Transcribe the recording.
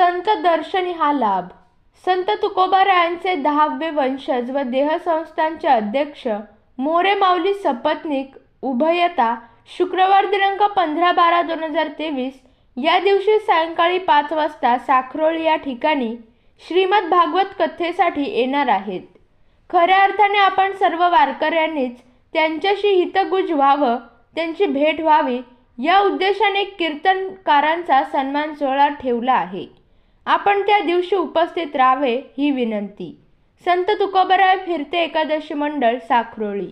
संत दर्शनी हा लाभ. संत तुकोबारायांचे दहावे वंशज व देहसंस्थांचे अध्यक्ष मोरे माऊली सपत्निक उभयता शुक्रवार दिनांक पंधरा बारा दोन हजार तेवीस या दिवशी सायंकाळी पाच वाजता साखरोळी या ठिकाणी श्रीमद भागवत कथेसाठी येणार आहेत. खऱ्या अर्थाने आपण सर्व वारकऱ्यांनीच त्यांच्याशी हितगुज व्हावं त्यांची भेट व्हावी या उद्देशाने कीर्तनकारांचा सन्मान सोहळा ठेवला आहे. आपण त्या दिवशी उपस्थित राहावे ही विनंती. संत तुकोबराय फिरते एकादशी मंडळ साखरोळी